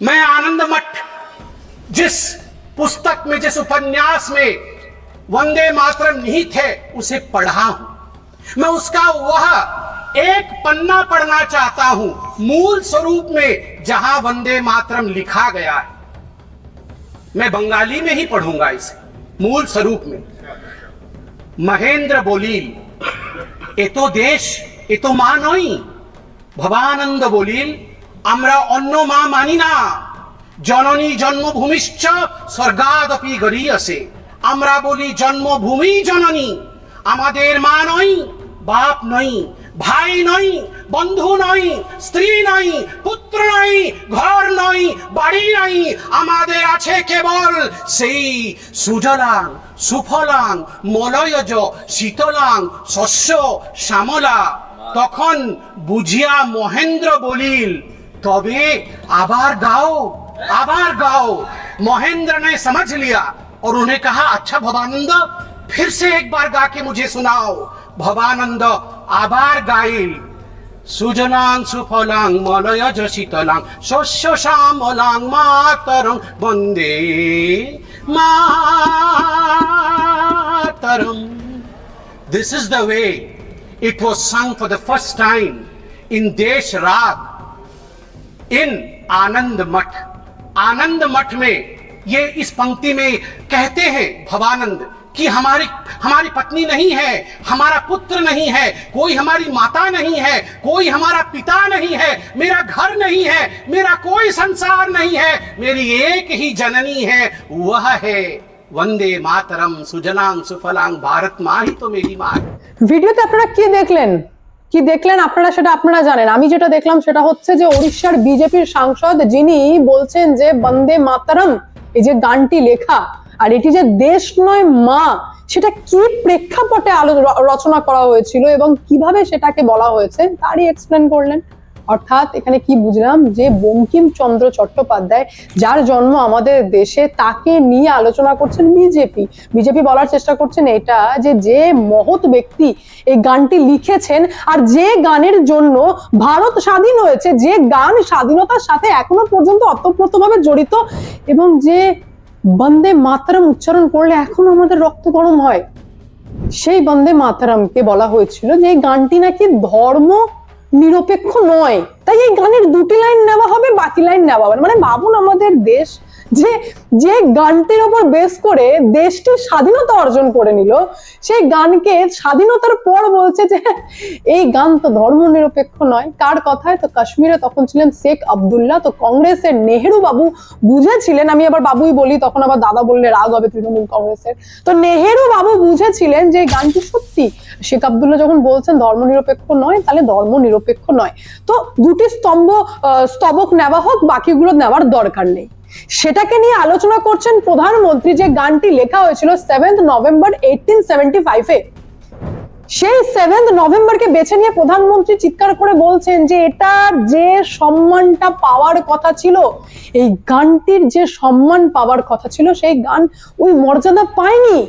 मैं आनंद मठ, जिस पुस्तक में, जिस उपन्यास में वंदे मातरम निहित है उसे पढ़ा हूँ। मैं उसका वह एक पन्ना पढ़ना चाहता हूँ, मूल स्वरूप में जहाँ वंदे मातरम लिखा गया है। मैं बंगाली में ही पढ़ूँगा इसे, मूल स्वरूप में। महेंद्र बोलील, ए तो देश, ए तो मानोई, भवानंद बोलील আমরা অন্য মা মানি না। জননী জন্মভূমিশ্চ স্বর্গাদপি গড়িয়েছে। আমরা বলি জন্মভূমি জননী। আমাদের মা নই, বাপ নই, ভাই নই, বন্ধু নই, স্ত্রী নই, পুত্র নই, ঘর নই, বাড়ি নই। আমাদের আছে কেবল সেই সুজলাং, সুফলাং, মলয়জ, শীতলাং, শস্য, শ্যামলা। তখন বুঝিয়া মহেন্দ্র বলিল তবে আবার গাও आभार गाओ महेंद्र ने समझ लिया और उन्हें कहा अच्छा भवानंद फिर से एक बार गा के मुझे सुनाओ भवानंद आभार गाइल সুজলাং সুফলাং মলয়জ শীতলাং শস্য শ্যামলাং মাতরং বন্দে মাতরম This is the way it was sung for the first time in Desh Rag इन आनंद मठ आनंद मठ में ये इस पंक्ति में कहते हैं भवानंद कि हमारी हमारी पत्नी नहीं है हमारा पुत्र नहीं है कोई हमारी माता नहीं है कोई हमारा पिता नहीं है मेरा घर नहीं है मेरा कोई संसार नहीं है मेरी एक ही जननी है वह है वंदे मातरम सुजलांग सुफलांग भारत माँ ही तो मेरी माँ है ভিডিওতে আপনারা কি দেখলেন কি দেখলেন? আপনারা সেটা আপনারা জানেন। আমি যেটা দেখলাম সেটা হচ্ছে যে উড়িষ্যার বিজেপির সাংসদ যিনি বলছেন যে বন্দে মাতারম, এই যে গানটি লেখা, আর এটি যে দেশ নয় মা, সেটা কি প্রেক্ষাপটে আলো রচনা করা হয়েছিল এবং কীভাবে সেটাকে বলা হয়েছে, তারই এক্সপ্লেন করলেন। অর্থাৎ এখানে কি বুঝলাম যে বঙ্কিমচন্দ্র চট্টোপাধ্যায়, যার জন্ম আমাদের দেশে, তাকে নিয়ে আলোচনা করছেন বিজেপি। বিজেপি বলার চেষ্টা করছেন এটা যে যে মহৎ ব্যক্তি এই গানটি লিখেছেন আর যে গানের জন্য ভারত স্বাধীন হয়েছে, যে গান স্বাধীনতার সাথে এখনও পর্যন্ত অতপ্রতভাবে জড়িত এবং যে বন্দে মাতরম উচ্চারণ করলে এখনও আমাদের রক্ত গরম হয়। সেই বন্দে মাতারামকে বলা হয়েছিল যে এই গানটি নাকি ধর্ম নিরপেক্ষ নয়। তাই এই গানের দুটি লাইন নেওয়া হবে, বাকি লাইন নেওয়া হবে। মানে বাবুন আমাদের দেশ যে যে গানটির ওপর বেস করে দেশটি স্বাধীনতা অর্জন করে নিল, সেই গানকে স্বাধীনতার পর বলছে যে এই গান তো ধর্ম নিরপেক্ষ নয়। কার কথায়? তো কাশ্মীরে তখন ছিলেন শেখ আবদুল্লাহ। তো কংগ্রেসের নেহেরু বাবু বুঝেছিলেন, আমি আবার বাবুই বলি, তখন আবার দাদা বললে রাগ হবে তৃণমূল কংগ্রেসের। তো নেহেরু বাবু বুঝেছিলেন যে গানটি সত্যি। শেখ আবদুল্লাহ যখন বলছেন ধর্ম নিরপেক্ষ নয়, তাহলে ধর্ম নিরপেক্ষ নয়। তো দুটি স্তম্ভ স্তবক নেওয়া হোক, বাকিগুলো নেওয়ার দরকার নেই। সেটাকে নিয়ে আলোচনা করছেন প্রধানমন্ত্রী যে গানটি লেখা হয়েছিল সেভেন্থ নভেম্বর এইটিন সেভেন্টি ফাইভে সেই সেভেন্থ নভেম্বরকে বেছে নিয়ে প্রধানমন্ত্রী চিৎকার করে বলছেন যে এটার যে সম্মানটা পাওয়ার কথা ছিল এই গানটির যে সম্মান পাওয়ার কথা ছিল সেই গান ওই মর্যাদা পায়নি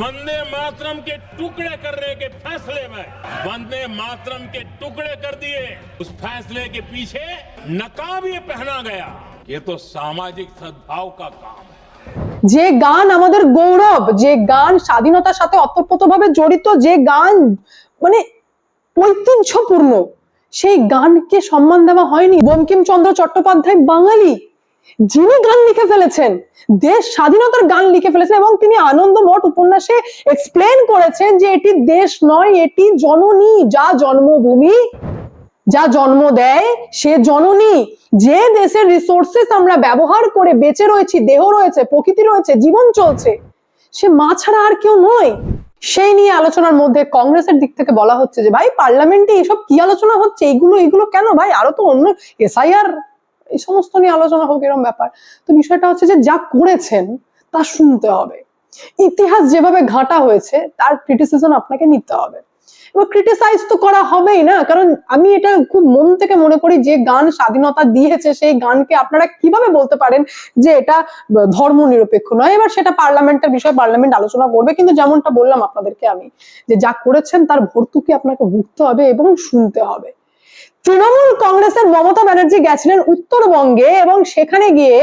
वंदे मातरम के टुकड़े करने के फैसले में वंदे मातरम के टुकड़े कर दिए उस फैसले के पीछे नकाब ये पहना गया ये तो सामाजिक सद्भाव का काम है যে গান আমাদের গৌরব যে গান স্বাধীনতার সাথে অতপ্রতভাবে জড়িত যে গান মানে ঐতিহ্যপূর্ণ সেই গানকে সম্মান দেওয়া হয়নি বঙ্কিমচন্দ্র চট্টোপাধ্যায় বাঙালি যিনি গান লিখে ফেলেছেন দেশ স্বাধীনতার গান লিখে ফেলেছেন এবং তিনি আনন্দ মঠ উপন্যাসে এক্সপ্লেন করেছেন যে এটি দেশ নয় এটি জননী যা জন্মভূমি যা জন্ম দেয়, সে জননী, যে দেশের রিসোর্সেস আমরা ব্যবহার করে বেঁচে রয়েছি, দেহ রয়েছে, প্রকৃতি রয়েছে, জীবন চলছে, সে মা ছাড়া আর কেউ নয়। সেই নিয়ে আলোচনার মধ্যে কংগ্রেসের দিক থেকে বলা হচ্ছে যে, ভাই, পার্লামেন্টে এইসব কি আলোচনা হচ্ছে? এগুলো এগুলো কেন? ভাই, আরও তো অন্য এসআইআর, এই সমস্ত নিয়ে আলোচনা হোক এরকম ব্যাপার। তো বিষয়টা হচ্ছে যে, যা করেছেন, তা শুনতে হবে। ইতিহাস যেভাবে ঘাটা হয়েছে, তার ক্রিটিসিজম আপনাকে নিতে হবে। এবার ক্রিটিসাইজ তো করা হবেই না। কারণ আমি এটা খুব মন থেকে মনে করি যে গান স্বাধীনতা দিয়েছে, সেই গানকে আপনারা কীভাবে বলতে পারেন যে এটা ধর্ম নিরপেক্ষ নয়? এবার সেটা পার্লামেন্টের বিষয় পার্লামেন্ট আলোচনা করবে। কিন্তু যেমনটা বললাম আপনাদেরকে আমি, যে যা করেছেন তার ভর্তুকি আপনাকে ভুগতে হবে এবং শুনতে হবে। তৃণমূল কংগ্রেসের মমতা ব্যানার্জি গেছিলেন উত্তরবঙ্গে এবং সেখানে গিয়ে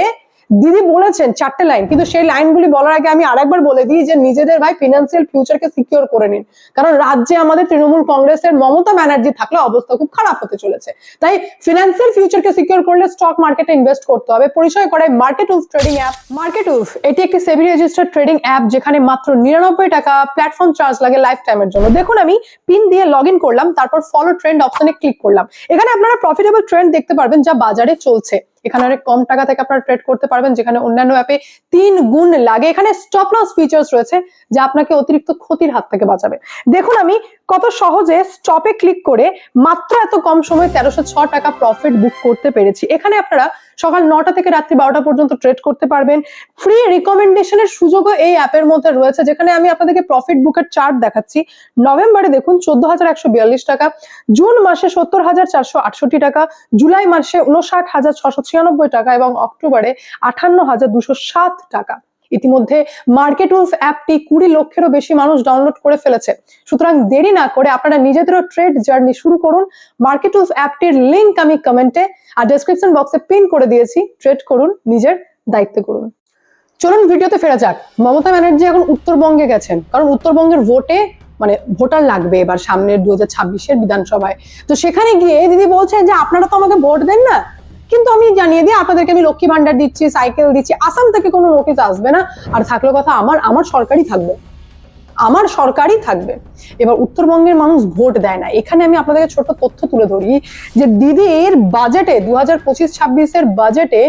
দিদি বলেছেন চারটে লাইন কিন্তু সেই লাইনগুলি বলার আগে আমি আরেকবার বলে দিই যে নিজেদের ভাই ফিনান্সিয়াল ফিউচারকে সিকিউর করে নিন। কারণ রাজ্যে আমাদের তৃণমূল কংগ্রেসের মমতা ব্যানার্জি থাকলে অবস্থা খুব খারাপ হতে চলেছে। তাই ফিনান্সিয়াল ফিউচারকে সিকিউর করলে স্টক মার্কেটে ইনভেস্ট করতে হবে। পরিচয় করায় মার্কেট উফ ট্রেডিং অ্যাপ মার্কেট উফ এটি একটি সেবি রেজিস্টার্ড ট্রেডিং অ্যাপ যেখানে মাত্র নিরানব্বই টাকা প্ল্যাটফর্ম চার্জ লাগে লাইফ টাইমের জন্য। দেখুন আমি পিন দিয়ে লগ ইন করলাম, তারপর ফলো ট্রেন্ড অপশনে ক্লিক করলাম। এখানে আপনারা প্রফিটেবল ট্রেন্ড দেখতে পারবেন যা বাজারে চলছে। এখানে অনেক কম টাকা থেকে আপনারা ট্রেড করতে পারবেন, যেখানে অন্যান্য অ্যাপে তিন গুণ লাগে। এখানে স্টপ লস ফিচার্স রয়েছে, যা আপনাকে অতিরিক্ত ক্ষতির হাত থেকে বাঁচাবে। দেখুন আমি কত সহজে স্টপে ক্লিক করে মাত্র এত কম সময়ে তেরোশো টাকা প্রফিট বুক করতে পেরেছি। এখানে আপনারা সকাল নটা থেকে রাত্রি বারোটা পর্যন্ত ট্রেড করতে পারবেন। ফ্রি রিকমেন্ডেশনের সুযোগও এই অ্যাপের মধ্যে রয়েছে, যেখানে আমি আপনাদেরকে প্রফিট বুকের চার্ট দেখাচ্ছি। নভেম্বরে দেখুন, চোদ্দ হাজার একশো বিয়াল্লিশ টাকা, জুন মাসে সত্তর হাজার চারশো আটষট্টি টাকা, জুলাই মাসে উনষাট হাজার ছশো ছিয়ানব্বই টাকা এবং অক্টোবরে আঠান্ন হাজার দুশো সাত টাকা। ইতিমধ্যে মার্কেট উলফ অ্যাপটি কুড়ি লক্ষেরও বেশি মানুষ ডাউনলোড করে ফেলেছে। সুতরাং দেরি না করে আপনারা নিজেদেরও ট্রেড জার্নি শুরু করুন। মার্কেট উলফ অ্যাপটির লিঙ্ক আমি কমেন্টে আর ডেসক্রিপশন বক্সে পিন করে দিয়েছি ট্রেড করুন, নিজের দায়িত্বে করুন। চলুন ভিডিওতে ফেরা যাক। মমতা ব্যানার্জি এখন উত্তরবঙ্গে গেছেন। কারণ উত্তরবঙ্গের ভোটে মানে ভোটার লাগবে এবার সামনের দু হাজার ছাব্বিশের বিধানসভায়। তো সেখানে গিয়ে দিদি বলছেন যে, আপনারা তো আমাকে ভোট দেন না। কিন্তু আমি জানিয়ে দিই, আপনাদেরকে আমি লক্ষ্মী ভান্ডার দিচ্ছি, সাইকেল দিচ্ছি, আসাম থেকে কোনো নোটিশ আসবে না। আর থাকল কথা আমার আমার সরকারই থাকবে। আমার সরকারই থাকবে। এবার উত্তরবঙ্গের মানুষ ভোট দেয় না। এখানে আমি আপনাদেরকে ছোট তথ্য তুলে ধরি যে দিদির বাজেটে দু হাজার পঁচিশ, ছাব্বিশের বাজেটে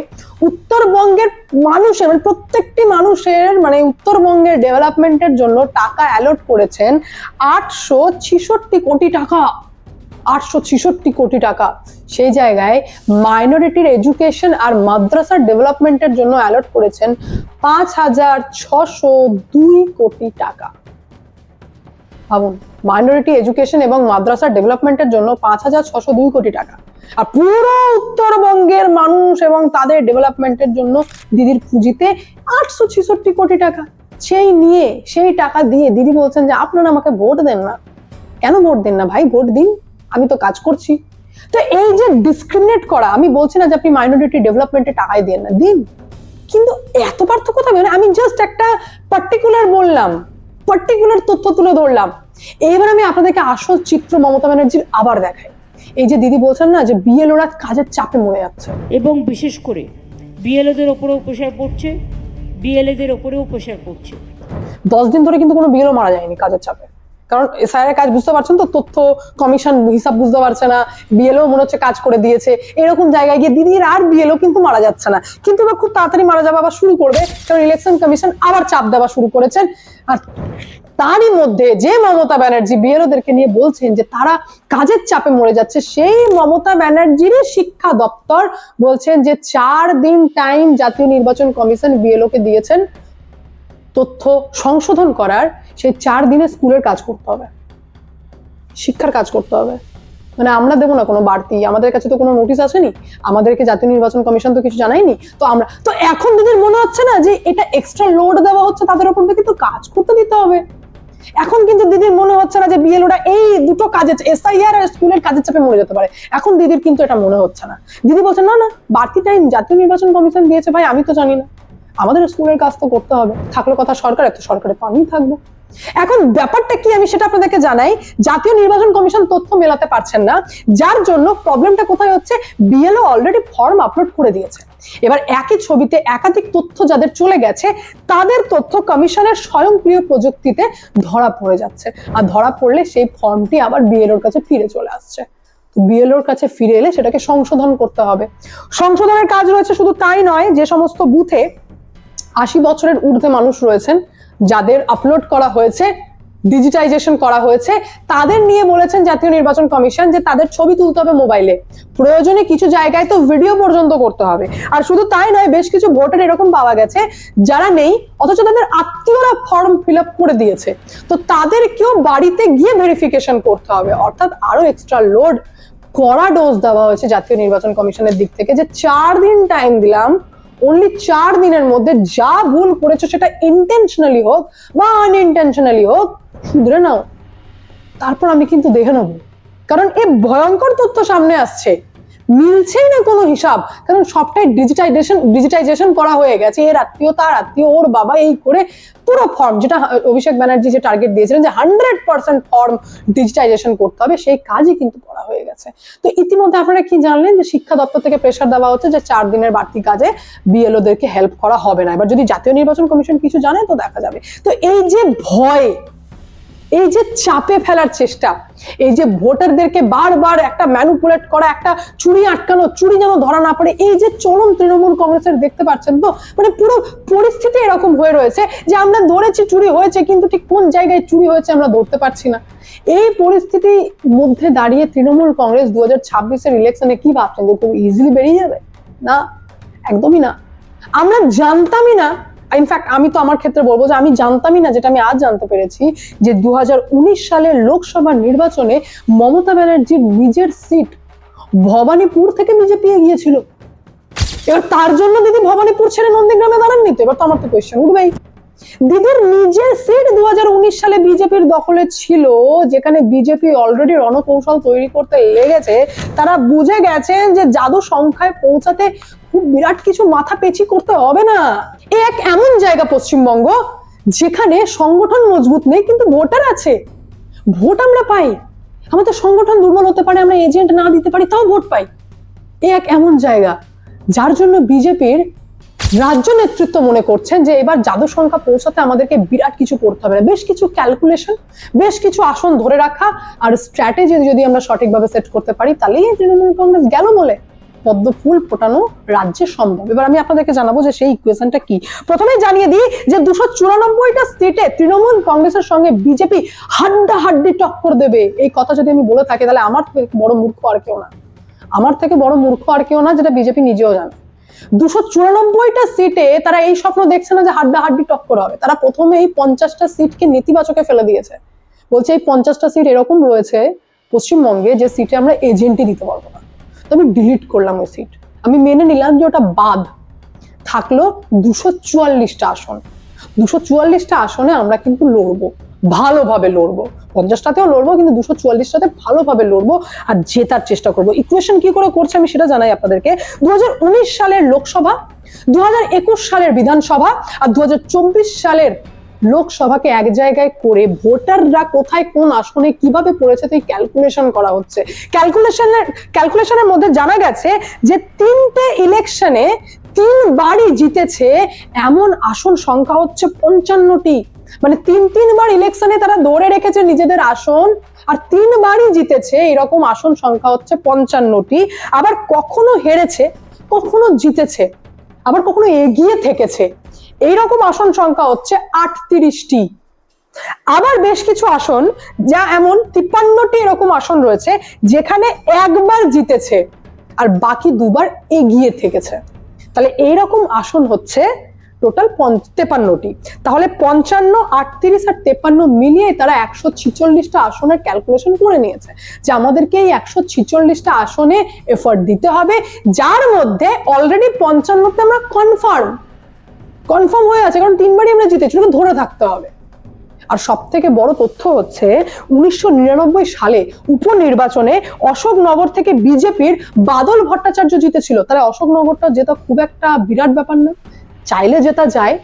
উত্তরবঙ্গের মানুষের মানে প্রত্যেকটি মানুষের মানে উত্তরবঙ্গের ডেভেলপমেন্টের জন্য টাকা অ্যালট করেছেন আটশো ছিষট্টি কোটি টাকা। আটশো ছিষট্টি কোটি টাকা। সেই জায়গায় মাইনরিটির এডুকেশন আর মাদ্রাসার ডেভেলপমেন্টের জন্য অ্যালট করেছেন পাঁচ হাজার ছশো দুই কোটি টাকা। ভাবুন মাইনরিটি এডুকেশন এবং মাদ্রাসা ডেভেলপমেন্টের জন্য পাঁচ হাজার ছশো দুই কোটি টাকা। আর পুরো উত্তরবঙ্গের মানুষ এবং তাদের ডেভেলপমেন্টের জন্য দিদির পুঁজিতে আটশো ছেষট্টি কোটি টাকা। সেই নিয়ে, সেই টাকা দিয়ে দিদি বলছেন যে, আপনারা আমাকে ভোট দেন না। কেন ভোট দেন না ভাই? ভোট দিন। আমি তো কাজ করছি। তো এই যে ডিসক্রিমিনেট করা, আমি বলছি না যে আপনি মাইনরিটি ডেভেলপমেন্টে টাকাই দেন না, দিন। কিন্তু এত পার্থক্য থাকবে আমি জাস্ট একটা পার্টিকুলার বললাম। পার্টিকুলার তথ্য তুলে ধরলাম। এবার আমি আপনাদেরকে আসল চিত্র মমতা ব্যানার্জির আবার দেখাই। এই যে দিদি বলছেন না যে বিএলওরা কাজের চাপে মরে যাচ্ছে। এবং বিশেষ করে বিএলওদের ওপরেও প্রেশার পড়ছে বিএলএদের ওপরেও প্রেশার পড়ছে। দশ দিন ধরে কিন্তু কোনো বিএলও মারা যায়নি কাজের চাপে। কারণ এসআইয়ের কাজ বুঝতে পারছেন তো, তথ্য কমিশন হিসাব বুঝতে পারছে না বিএলও মনে হচ্ছে কাজ করে দিয়েছে, এরকম জায়গায় গিয়ে দিদির আর বিএলও কিন্তু মারা যাচ্ছে না। কিন্তু এবার খুব তাড়াতাড়ি মারা যাওয়া আবার শুরু করবে, কারণ ইলেকশন কমিশন আবার চাপ দেওয়া শুরু করেছেন। আর তারই মধ্যে যে মমতা ব্যানার্জি বিএলওদেরকে নিয়ে বলছেন যে তারা কাজের চাপে মরে যাচ্ছে, সেই মমতা ব্যানার্জিরই শিক্ষা দপ্তর বলছেন যে চার দিন টাইম জাতীয় নির্বাচন কমিশন বিএলও কে দিয়েছেন। তথ্য সংশোধন করার সেই চার দিনে স্কুলের কাজ করতে হবে। শিক্ষার কাজ করতে হবে। মানে আমরা দেবো না কোনো বাড়তি। আমাদের কাছে তো কোনো নোটিশ আসেনি। আমাদেরকে জাতীয় নির্বাচন কমিশন তো কিছু জানায়নি। তো আমরা, তো এখন দিদির মনে হচ্ছে না যে এটা এক্সট্রা লোড দেওয়া হচ্ছে তাদের দিয়ে, কিন্তু কাজ করতে দিতে হবে। এখন কিন্তু দিদির মনে হচ্ছে না যে বিএল বিএলওরা এই দুটো কাজে এসআইআর আর স্কুলের কাজের চাপে মরে যেতে পারে। এখন দিদির কিন্তু এটা মনে হচ্ছে না। দিদি বলছে, না না, বাড়তি টাইম জাতীয় নির্বাচন কমিশন দিয়েছে ভাই, আমি তো জানি না। আমাদের স্কুলের কাজ তো করতে হবে। থাকল কথা সরকারের তো সরকারে তো আমিই থাকব। এখন ব্যাপারটা কি আমি সেটা আপনাদেরকে জানাই। জাতীয় নির্বাচন কমিশন তথ্য মেলাতে পারছেন না। যার জন্য প্রবলেমটা কোথায় হচ্ছে? বিএলও অলরেডি ফর্ম আপলোড করে দিয়েছে। এবার একই ছবিতে একাধিক তথ্য যাদের চলে গেছে, তাদের তথ্য কমিশনের স্বয়ংক্রিয় প্রযুক্তিতে ধরা পড়ে যাচ্ছে। আর ধরা পড়লে সেই ফর্মটি আবার বিএলওর কাছে ফিরে চলে আসছে। বিএলওর কাছে ফিরে এলে সেটাকে সংশোধন করতে হবে। সংশোধনের কাজ রয়েছে শুধু তাই নয়, যে সমস্ত বুথে আশি বছরের ঊর্ধ্বে মানুষ রয়েছেন যাদের আপলোড করা হয়েছে ডিজিটাইজেশন করা হয়েছে। তাদের নিয়ে বলেছেন জাতীয় নির্বাচন কমিশন যে তাদের ছবি তুলতে হবে মোবাইলে। প্রয়োজনে কিছু জায়গায় তো ভিডিও পর্যন্ত করতে হবে। আর শুধু তাই নয়, বেশ কিছু ভোটার এরকম পাওয়া গেছে যারা নেই, অথচ তাদের আত্মীয়রা ফর্ম ফিল করে দিয়েছে। তো তাদেরকেও বাড়িতে গিয়ে ভেরিফিকেশন করতে হবে। অর্থাৎ আরও এক্সট্রা লোড কড়া ডোজ দেওয়া হয়েছে জাতীয় নির্বাচন কমিশনের দিক থেকে যে চার দিন টাইম দিলাম অনলি চার দিনের মধ্যে যা ভুল করেছ সেটা ইন্টেনশনালি হোক বা আনইনটেনশনালি হোক, শুধরে নাও। তারপর আমি কিন্তু দেখে নেব। কারণ এ ভয়ঙ্কর তথ্য সামনে আসছে। মিলছেই না কোনো হিসাব। কারণ সবটাই ডিজিটাইজেশন ডিজিটাইজেশন করা হয়ে গেছে। এর আত্মীয়, তার আত্মীয়, ওর বাবা এই করে পুরো ফর্ম যেটা অভিষেক ব্যানার্জি যে টার্গেট দিয়েছিলেন যে হান্ড্রেড পার্সেন্ট ফর্ম ডিজিটাইজেশন করতে হবে, সেই কাজই কিন্তু করা গেছে তো ইতিমধ্যে আপনারা কি জানলেন যে শিক্ষা দপ্তর থেকে প্রেশার দেওয়া হচ্ছে যে চার দিনের বাড়তি কাজে বিএলওদেরকে হেল্প করা হবে না। এবার যদি জাতীয় নির্বাচন কমিশন কিছু জানে তো দেখা যাবে। তো এই যে ভয় এই যে চাপে ফেলার চেষ্টা, এই যে ভোটারদেরকে বারবার একটা ম্যানুপুলেট করা, একটা চুরি আটকানো, চুরি যেন ধরা না পড়ে, এই যে চরম তৃণমূল কংগ্রেসের দেখতে পাচ্ছেন তো মানে পুরো পরিস্থিতি এরকম হয়ে রয়েছে যে আমরা ধরেছি চুরি হয়েছে, কিন্তু ঠিক কোন জায়গায় চুরি হয়েছে আমরা ধরতে পারছি না। এই পরিস্থিতির মধ্যে দাঁড়িয়ে তৃণমূল কংগ্রেস দু হাজার ছাব্বিশের ইলেকশনে কি ভাবছেন যে খুব ইজিলি বেরিয়ে যাবে? না, একদমই না। আমরা জানতামই না ইনফ্যাক্ট আমি তো আমার ক্ষেত্রে বলব যে আমি জানতামই না, যেটা আমি আজ জানতে পেরেছি, যে দু হাজার উনিশ সালের লোকসভা নির্বাচনে মমতা ব্যানার্জির নিজের সিট ভবানীপুর থেকে বিজেপি গিয়েছিল। এবার তার জন্য দিদি ভবানীপুর ছেড়ে নন্দীগ্রামে দাঁড়াননি তো? এবার তো আমার তো কোয়েশ্চেন উঠবেই। দিদির নিজের সিট দু সালে বিজেপির দখলে ছিল, যেখানে বিজেপি অলরেডি রণকৌশল তৈরি করতে লেগেছে, তারা বুঝে গেছেন যে জাদু সংখ্যায় পৌঁছাতে খুব বিরাট কিছু মাথা পেঁচি করতে হবে না। এক এমন জায়গা পশ্চিমবঙ্গ, যেখানে সংগঠন মজবুত নেই, কিন্তু ভোটার আছে। ভোট আমরা পাই। আমাদের সংগঠন দুর্বল হতে পারে, আমরা এজেন্ট না দিতে পারি, তাও ভোট পাই। এ এক এমন জায়গা, যার জন্য বিজেপির রাজ্য নেতৃত্ব মনে করছেন যে এবার জাদু সংখ্যা পৌঁছাতে আমাদেরকে বিরাট কিছু করতে হবে না। বেশ কিছু ক্যালকুলেশন বেশ কিছু আসন ধরে রাখা আর স্ট্র্যাটেজি যদি আমরা সঠিকভাবে সেট করতে পারি, তাহলেই তৃণমূল কংগ্রেস গেল বলে পদ্ম ফুল ফোটানো রাজ্যে সম্ভব। এবার আমি আপনাদেরকে জানাব যে সেই ইকুয়েশনটা কি। প্রথমে জানিয়ে দিই যে দুশো চুরানব্বইটা সিটে তৃণমূল কংগ্রেসের সঙ্গে বিজেপি হাড্ডা হাড্ডি টক্কর দেবে। এই কথা যদি আমি বলে থাকি, তাহলে আমার বড় মূর্খ আর কেউ না। আমার থেকে বড় মূর্খ আর কেউ না, যেটা বিজেপি নিজেও জানে। দুশো চুরানব্বইটা সিটে তারা এই স্বপ্ন দেখছে না যে টক্কর হবে। তারা প্রথমে এই পঞ্চাশটা সিটকে নেতিবাচকে ফেলে দিয়েছে। বলছে এই পঞ্চাশটা সিট এরকম রয়েছে পশ্চিমবঙ্গে যে সিটে আমরা এজেন্টই দিতে পারব না। তো আমি ডিলিট করলাম ওই সিট আমি মেনে নিলাম যে ওটা বাদ। থাকল দুশো চুয়াল্লিশটা আসন। দুশো চুয়াল্লিশটা আসনে আমরা কিন্তু লড়বো। ভালোভাবে লড়বো। পঞ্চাশটাতেও লড়বো, কিন্তু দুশো চুয়াল্লিশটাতে ভালোভাবে লড়বো আর জেতার চেষ্টা করব। ইকুয়েশন কি করে করছে আমি সেটা জানাই আপনাদেরকে। দুহাজার উনিশ সালের লোকসভা, দুহাজার একুশ সালের বিধানসভা আর দুহাজার চব্বিশ সালের লোকসভাকে এক জায়গায় করে ভোটাররা কোথায় কোন আসনে কীভাবে পড়েছে তো ক্যালকুলেশন করা হচ্ছে। ক্যালকুলেশনের ক্যালকুলেশনের মধ্যে জানা গেছে যে তিনটে ইলেকশনে তিনবারই জিতেছে এমন আসন সংখ্যা হচ্ছে পঞ্চান্নটি। মানে তিন তিনবার ইলেকশনে তারা ধরে রেখেছে নিজেদের আসন, আর তিনবারই জিতেছে, এরকম আসন সংখ্যা হচ্ছে পঞ্চান্নটি। আবার কখনো হেরেছে, কখনো জিতেছে, আবার কখনো এগিয়ে থেকেছে। এইরকম আসন সংখ্যা হচ্ছে আটত্রিশটি। আবার বেশ কিছু আসন, যা এমন তিপ্পান্নটি এরকম আসন রয়েছে, যেখানে একবার জিতেছে, আর বাকি দুবার এগিয়ে থেকেছে। তাহলে এইরকম আসন হচ্ছে টোটাল তেপান্নটি। তাহলে পঞ্চান্ন, আটত্রিশ আর তেপান্ন মিলিয়ে তারা একশো ছিচল্লিশটা আসনের ক্যালকুলেশন করে নিয়েছে যে আমাদেরকে এই একশো ছিচল্লিশটা আসনে এফার্ট দিতে হবে, যার মধ্যে অলরেডি পঞ্চান্নতে আমরা কনফার্ম কনফার্ম হয়ে আছে, কারণ তিনবারই আমরা জিতেছি ধরে থাকতে হবে। আর সব থেকে বড় তথ্য হচ্ছে, উনিশশো নিরানব্বই সালে উপনির্বাচনে অশোকনগর থেকে বিজেপির বাদল ভট্টাচার্য জিতেছিল। তাহলে অশোকনগরটা জেতা খুব একটা বিরাট ব্যাপার না। চাইলে জেতা যায়।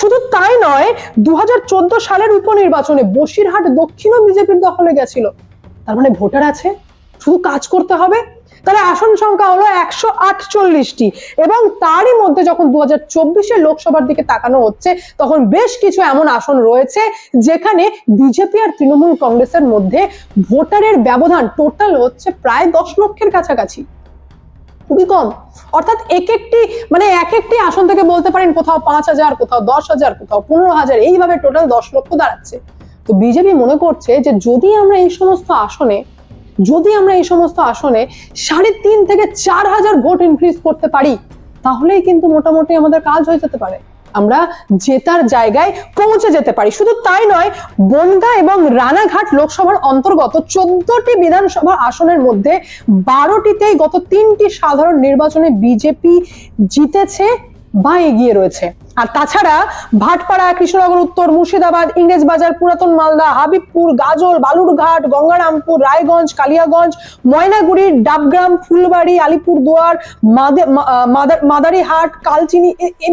শুধু তাই নয় দু সালের উপনির্বাচনে বসিরহাট দক্ষিণও বিজেপির দখলে গেছিল। তার মানে ভোটার আছে, শুধু কাজ করতে হবে। তাহলে আসন সংখ্যা হলো একশো আটচল্লিশটি এবং তারই মধ্যে যখন দু হাজার লোকসভার দিকে তাকানো হচ্ছে, তখন বেশ কিছু এমন আসন রয়েছে যেখানে বিজেপি আর তৃণমূল কংগ্রেসের মধ্যে ভোটারের ব্যবধান টোটাল হচ্ছে প্রায় দশ লক্ষের কাছাকাছি। খুবই কম। অর্থাৎ এক একটি মানে এক একটি আসন থেকে বলতে পারেন কোথাও পাঁচ হাজার, কোথাও দশ হাজার, কোথাও পনেরো হাজার, এইভাবে টোটাল দশ লক্ষ দাঁড়াচ্ছে। তো বিজেপি মনে করছে যে যদি আমরা এই সমস্ত আসনে, যদি আমরা এই সমস্ত আসনে সাড়ে তিন থেকে চার হাজার ভোট ইনক্রিজ করতে পারি, তাহলেই কিন্তু মোটামুটি আমাদের কাজ হয়ে যেতে পারে। আমরা জেতার জায়গায় পৌঁছে যেতে পারি। শুধু তাই নয়, বনগা এবং রানাঘাট লোকসভার অন্তর্গত চোদ্দটি বিধানসভা আসনের মধ্যে বারোটিতেই গত তিনটি সাধারণ নির্বাচনে বিজেপি জিতেছে। বা এগিয়ে রয়েছে। আর তাছাড়া ভাটপাড়া, কৃষ্ণনগর, উত্তর মুর্শিদাবাদ, ইংরেজ বাজার, পুরাতন মালদা, হাবিবপুর, গাজল, বালুরঘাট, গঙ্গারামপুর, রায়গঞ্জ, কালিয়াগঞ্জ, ময়নাগুড়ি, ডাবগ্রাম, ফুলবাড়ি, আলিপুরদুয়ার মাদারিহাট, কালচিনি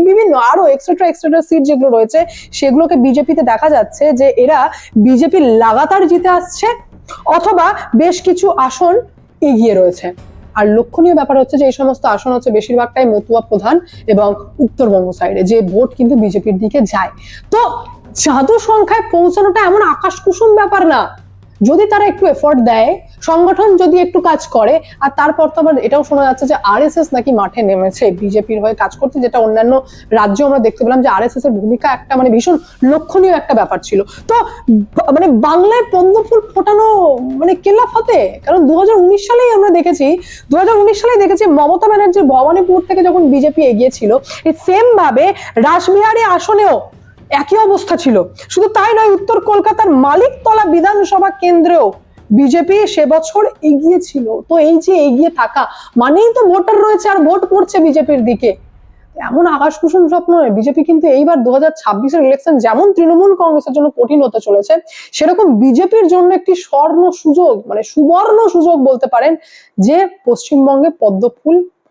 বিভিন্ন আরও এক্সট্রা এক্সট্রা সিট যেগুলো রয়েছে, সেগুলোকে বিজেপিতে দেখা যাচ্ছে যে এরা বিজেপি লাগাতার জিতে আসছে, অথবা বেশ কিছু আসন এগিয়ে রয়েছে। আর লক্ষণীয় ব্যাপার হচ্ছে যে এই সমস্ত আসন হচ্ছে বেশিরভাগটাই মতুয়া প্রধান এবং উত্তরবঙ্গ সাইডে যে ভোট কিন্তু বিজেপির দিকে যায়। তো জাদু সংখ্যায় পৌঁছানোটা এমন আকাশ কুসুম ব্যাপার না। যদি তারা একটু এফোর্ট দেয়, সংগঠন যদি একটু কাজ করে, আর তারপর তো আবার এটাও শোনা যাচ্ছে যে আরএসএস নাকি মাঠে নেমেছে। বিজেপির হয়ে কাজ করতে যেটা অন্যান্য রাজ্য আমরা দেখতে পেলাম যে আরএসএস এর ভূমিকা একটা মানে ভীষণ লক্ষণীয় একটা ব্যাপার ছিল। তো মানে বাংলায় পদ্ম ফুল ফোটানো মানে কেল্লা ফতে কারণ দু হাজার উনিশ সালেই আমরা দেখেছি দু হাজার উনিশ সালে দেখেছি মমতা ব্যানার্জি ভবানীপুর থেকে যখন বিজেপি এগিয়েছিল সেম ভাবে রাসবিহারী আসনেও একই অবস্থা ছিল। শুধু তাই নয়, উত্তর কলকাতার মালিকতলা বিধানসভা কেন্দ্রেও বিজেপি সে বছর এগিয়ে ছিল। তো এই যে এগিয়ে থাকা, মানেই তো ভোটার রয়েছে আর ভোট পড়ছে বিজেপির দিকে। এমন আকাশ কুসুম স্বপ্ন নয়। বিজেপি কিন্তু এইবার দু হাজার ছাব্বিশের ইলেকশন যেমন তৃণমূল কংগ্রেসের জন্য কঠিন হতে চলেছে, সেরকম বিজেপির জন্য একটি স্বর্ণ সুযোগ মানে সুবর্ণ সুযোগ বলতে পারেন, যে পশ্চিমবঙ্গে পদ্ম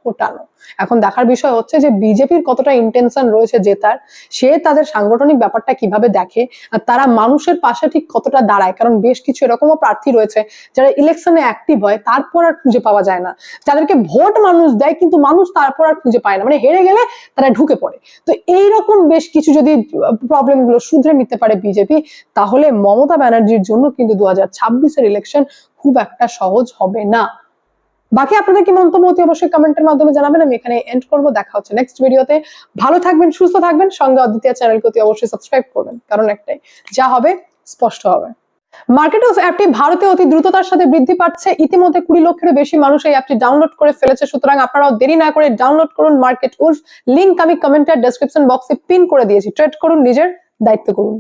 ফোটানো। এখন দেখার বিষয় হচ্ছে যে বিজেপির কতটা ইন্টেনশন রয়েছে জেতার, সে তাদের সাংগঠনিক ব্যাপারটা কীভাবে দেখে, আর তারা মানুষের পাশে ঠিক কতটা দাঁড়ায়? কারণ বেশ কিছু এরকমও প্রার্থী রয়েছে যারা ইলেকশনে অ্যাক্টিভ হয়, তারপর আর খুঁজে পাওয়া যায় না। যাদেরকে ভোট মানুষ দেয়, কিন্তু মানুষ তারপর আর খুঁজে পায় না। মানে হেরে গেলে তারা ঢুকে পড়ে। তো এইরকম বেশ কিছু যদি প্রবলেমগুলো শুধরে নিতে পারে বিজেপি, তাহলে মমতা ব্যানার্জির জন্য কিন্তু দু হাজার ছাব্বিশের ইলেকশন খুব একটা সহজ হবে না। বাকি আপনাদের কি মন্তব্য অতি অবশ্যই কমেন্টের মাধ্যমে জানাবেন, আমি এখানে এন্ড করব। দেখা হচ্ছে নেক্সট ভিডিওতে ভালো থাকবেন, সুস্থ থাকবেন, সঙ্গে অদ্বিতীয় চ্যানেলকে অতি অবশ্যই সাবস্ক্রাইব করবেন। কারণ একটাই, যা হবে, স্পষ্ট হবে। মার্কেটস অ্যাপটি ভারতে অতি দ্রুততার সাথে বৃদ্ধি পাচ্ছে। ইতিমধ্যে কুড়ি লক্ষেরও বেশি মানুষ এই অ্যাপটি ডাউনলোড করে ফেলেছে। সুতরাং আপনারাও দেরি না করে ডাউনলোড করুন মার্কেট উলফ লিঙ্ক আমি কমেন্টের ডেসক্রিপশন বক্সে পিন করে দিয়েছি। ট্রেড করুন, নিজের দায়িত্ব করুন।